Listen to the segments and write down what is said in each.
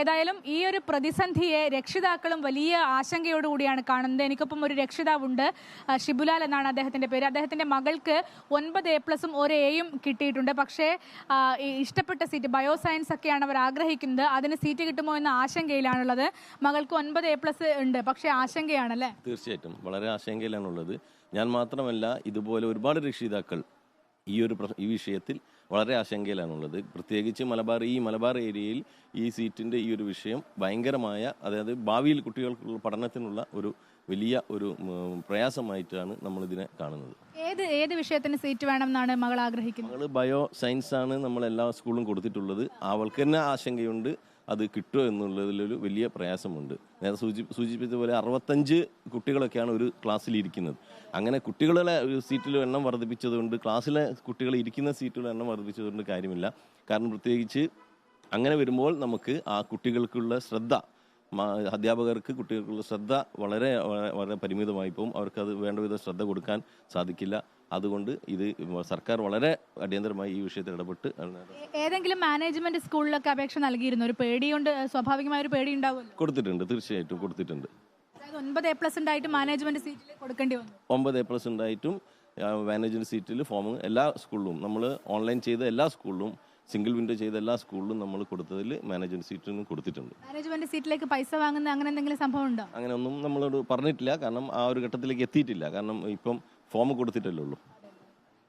ഏതായാലും ഈ ഒരു പ്രതിസന്ധിയെ രക്ഷിതാക്കളും വലിയ ആശങ്കയോടുകൂടിയാണ് കാണുന്നത്. എനിക്കൊപ്പം ഒരു രക്ഷിതാവുണ്ട് ഷിബുലാൽ എന്നാണ് അദ്ദേഹത്തിന്റെ പേര്. അദ്ദേഹത്തിന്റെ മകൾക്ക് ഒൻപത് എ പ്ലസും ഒരു എയും കിട്ടിയിട്ടുണ്ട്. പക്ഷേ ഇഷ്ടപ്പെട്ട സീറ്റ് ബയോ സയൻസ് ഒക്കെയാണ് അവർ ആഗ്രഹിക്കുന്നത്. അതിന് സീറ്റ് കിട്ടുമോ എന്ന ആശങ്കയിലാണുള്ളത്. മകൾക്ക് ഒൻപത് എ പ്ലസ് ഉണ്ട് പക്ഷേ ആശങ്കയാണല്ലേ? തീർച്ചയായിട്ടും. വളരെ ആശങ്കയിലാണുള്ളത്. ഞാൻ മാത്രമല്ല ഇതുപോലെ ഒരുപാട് രക്ഷിതാക്കൾ ഈ ഒരു ഈ വിഷയത്തിൽ വളരെ ആശങ്കയിലാണുള്ളത്. പ്രത്യേകിച്ച് മലബാർ ഈ മലബാർ ഏരിയയിൽ ഈ സീറ്റിന്റെ ഈ ഒരു വിഷയം ഭയങ്കരമായ അതായത് ഭാവിയിൽ കുട്ടികൾക്കുള്ള പഠനത്തിനുള്ള ഒരു വലിയ ഒരു പ്രയാസമായിട്ടാണ് നമ്മളിതിനെ കാണുന്നത്. ഏത് ഏത് വിഷയത്തിന് സീറ്റ് വേണം എന്നാണ് മകൾ ആഗ്രഹിക്കുന്നത്? മകൾ ബയോ സയൻസ് ആണ് നമ്മൾ എല്ലാ സ്കൂളിലും കൊടുത്തിട്ടുള്ളത്. അവൾക്ക് തന്നെ ആശങ്കയുണ്ട്. അത് കിട്ടുമോ എന്നുള്ളതിലൊരു വലിയ പ്രയാസമുണ്ട്. നേരെ സൂചി സൂചിപ്പിച്ചതുപോലെ അറുപത്തഞ്ച് കുട്ടികളൊക്കെയാണ് ഒരു ക്ലാസ്സിൽ ഇരിക്കുന്നത് അങ്ങനെ കുട്ടികളുടെ ഒരു സീറ്റിൽ എണ്ണം വർദ്ധിപ്പിച്ചതുകൊണ്ട് ക്ലാസ്സിലെ കുട്ടികൾ ഇരിക്കുന്ന സീറ്റുകളുടെ എണ്ണം വർദ്ധിപ്പിച്ചതുകൊണ്ട് കാര്യമില്ല. കാരണം പ്രത്യേകിച്ച് അങ്ങനെ വരുമ്പോൾ നമുക്ക് ആ കുട്ടികൾക്കുള്ള ശ്രദ്ധ അധ്യാപകർക്ക് കുട്ടികൾക്കുള്ള ശ്രദ്ധ വളരെ വളരെ പരിമിതമായി പോകും അവർക്ക് അത് വേണ്ട വിധം ശ്രദ്ധ കൊടുക്കാൻ സാധിക്കില്ല. അതുകൊണ്ട് ഇത് സർക്കാർ വളരെ അടിയന്തരമായി ഈ വിഷയത്തിൽ ഇടപെട്ട് ഏതെങ്കിലും മാനേജ്മെന്റ് സ്കൂളിലൊക്കെ അപേക്ഷ നൽകിയിരുന്നു? ഒരു പേടി പേടിയുണ്ട് സ്വാഭാവികമായ ഒരു പേടി ഉണ്ടാവും കൊടുത്തിട്ടുണ്ട് തീർച്ചയായിട്ടും കൊടുത്തിട്ടുണ്ട്. ഒൻപത് എ പ്ലസ് ഉണ്ടായിട്ട് മാനേജ്മെന്റ് സീറ്റിൽ കൊടുക്കേണ്ടി വന്നു. ഒമ്പത് എ പ്ലസ് ഉണ്ടായിട്ടും മാനേജ്മെന്റ് സീറ്റിൽ ഫോം എല്ലാ സ്കൂളിലും നമ്മൾ ഓൺലൈൻ ചെയ്ത എല്ലാ സ്കൂളിലും സിംഗിൾ വിൻഡോ ചെയ്ത എല്ലാ സ്കൂളിലും നമ്മൾ കൊടുത്തതിൽ മാനേജ്മെന്റ് സീറ്റിൽ നിന്ന് കൊടുത്തിട്ടുണ്ട്. മാനേജ്മെന്റ് സീറ്റിലേക്ക് പൈസ വാങ്ങുന്ന അങ്ങനെ എന്തെങ്കിലും സംഭവം ഉണ്ടോ? അങ്ങനെ ഒന്നും നമ്മളോട് പറഞ്ഞിട്ടില്ല. കാരണം ആ ഒരു ഘട്ടത്തിലേക്ക് എത്തിയിട്ടില്ല. കാരണം ഇപ്പം ഫോം കൊടുത്തിട്ടല്ലേ ഉള്ളൂ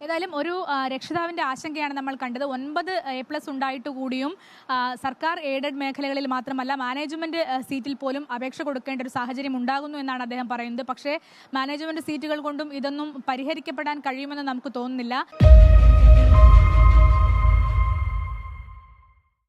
ഏതായാലും ഒരു രക്ഷിതാവിന്റെ ആശങ്കയാണ് നമ്മൾ കണ്ടത്. ഒൻപത് എ പ്ലസ് ഉണ്ടായിട്ട് കൂടിയും സർക്കാർ എയ്ഡഡ് മേഖലകളിൽ മാത്രമല്ല മാനേജ്മെന്റ് സീറ്റിൽ പോലും അപേക്ഷ കൊടുക്കേണ്ട ഒരു സാഹചര്യം ഉണ്ടാകുന്നു എന്നാണ് അദ്ദേഹം പറയുന്നത്. പക്ഷേ മാനേജ്മെന്റ് സീറ്റുകൾ കൊണ്ടും ഇതൊന്നും പരിഹരിക്കപ്പെടാൻ കഴിയുമെന്ന് നമുക്ക് തോന്നുന്നില്ല.